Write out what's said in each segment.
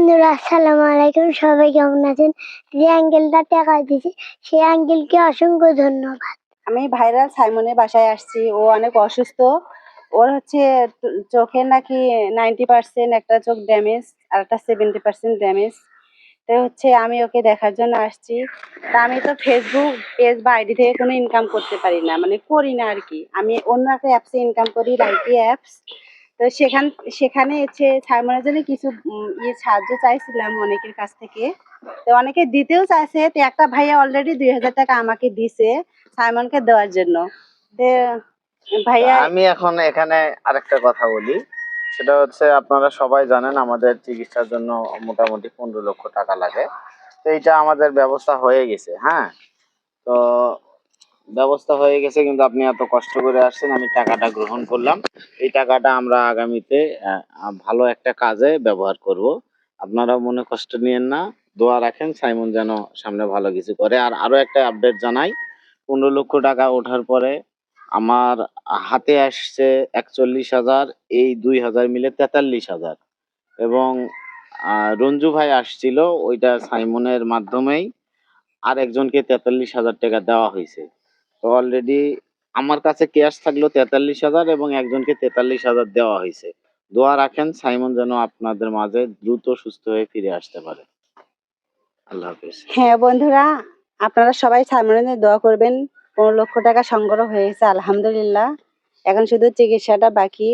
বন্ধুরা, আসসালামু আলাইকুম। সবাই কেমন আছেন? যে আঙ্কেলটা টাকা দিয়েছে সেই আঙ্কেলকে অসংখ্য ধন্যবাদ। আমি ভাইরাল সাইমনের বাসায় আসছি। ও অনেক অসুস্থ। ওর হচ্ছে চোখের নাকি নাইনটি পার্সেন্ট একটা চোখ ড্যামেজ আর একটা সেভেন্টি পার্সেন্ট ড্যামেজ তো হচ্ছে আমি ওকে দেখার জন্য আসছি। তা আমি তো ফেসবুক পেজ বা আইডি থেকে কোনো ইনকাম করতে পারি না। মানে করি না আর কি। আমি অন্য একটা অ্যাপসে ইনকাম করি লাইকি অ্যাপস তো সেখান, সেখানে হচ্ছে সাইমনের জন্য কিছু ইয়ে সাহায্য চাইছিলাম অনেকের কাছ থেকে। তো অনেকে দিতেও চাইছে তো একটা ভাইয়া অলরেডি দুই হাজার টাকা আমাকে দিছে সাইমনকে দেওয়ার জন্য। ভাইয়া আমি এখন এখানে আরেকটা কথা বলি। সেটা হচ্ছে আপনারা সবাই জানেন আমাদের চিকিৎসার জন্য মোটামুটি পনেরো লক্ষ টাকা লাগে। তো এইটা আমাদের ব্যবস্থা হয়ে গেছে হ্যাঁ? তো ব্যবস্থা হয়ে গেছে, কিন্তু আপনি এত কষ্ট করে আসছেন, আমি টাকাটা গ্রহণ করলাম। এই টাকাটা আমরা আগামীতে ভালো একটা কাজে ব্যবহার করব। আপনারাও মনে কষ্ট নিয়েন না, দোয়া রাখেন, সাইমন যেন সামনে ভালো কিছু করে। আর আরও একটা আপডেট জানাই, পনেরো লক্ষ টাকা ওঠার পরে আমার হাতে আসছে একচল্লিশ হাজার, এই দুই হাজার মিলে তেতাল্লিশ হাজার। এবং রঞ্জু ভাই আসছিল, ওইটা সাইমনের মাধ্যমেই, আর একজনকে তেতাল্লিশ হাজার টাকা দেওয়া হয়েছে। অলরেডি আমার কাছে ক্যাশ থাকল তেতাল্লিশ হাজার এবং একজনকে তেতাল্লিশ হাজার দেওয়া হয়েছে। দোয়া রাখেন সাইমন যেন আপনাদের মাঝে দ্রুত সুস্থ হয়ে ফিরে আসতে পারে। আল্লাহ হাফিজ। হ্যাঁ বন্ধুরা আপনারা সবাই সাইমনের দোয়া করবেন। পনেরো লক্ষ টাকা সংগ্রহ হয়েছে আলহামদুলিল্লাহ। এখন শুধু চিকিৎসাটা বাকি।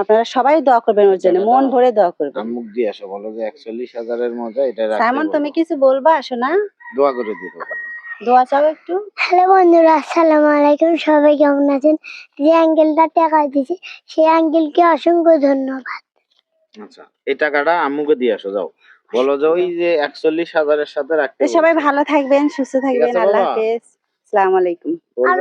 আপনারা সবাই দোয়া করবেন ওর জন্য মন ভরে দোয়া করবেন। মুখ দিয়ে আসো বলো যে একচল্লিশ হাজারের মধ্যে এটা সাইমন তুমি। কিছু বলবা শোনা? দোয়া করে পারেন দোয়া চাও একটু? হ্যালো বন্ধুরা আসসালামু আলাইকুম। সবাই কেমন আছেন? যে আঙ্কেলটা টাকা দিয়েছে সেই আঙ্কেলকে অসংখ্য ধন্যবাদ। আচ্ছা এই টাকাটা আম্মুকে দিয়ে আসো যাও। বলো যে ওই যে একচল্লিশ হাজারের সাথে রাখতে সবাই ভালো থাকবেন সুস্থ থাকবেন আল্লাহ হাফেজ। আসসালামু আলাইকুম। আর